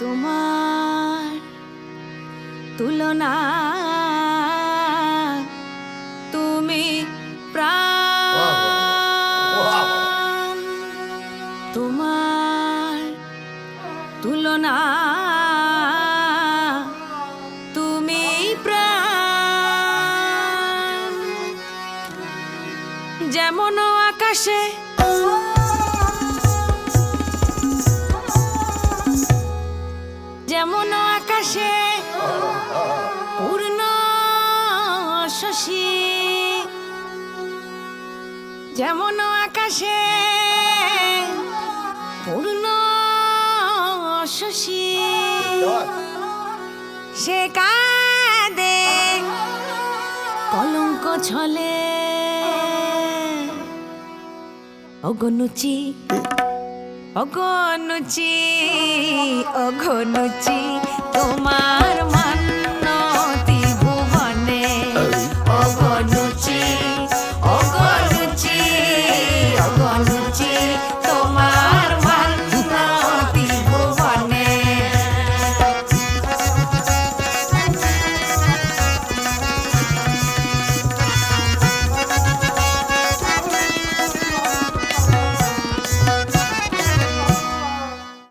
তোমার তুলনা। তুমি প্রাণ। তোমার তুলনা। তুমি প্রাণ। যেমন আকাশে যেমন আকাশে পূর্ণ শশী যেমন আকাশে পূর্ণ শশী। সে কাঁদে কলঙ্ক ছলে অগনুচি অগনুচি অঘনুচি তোমার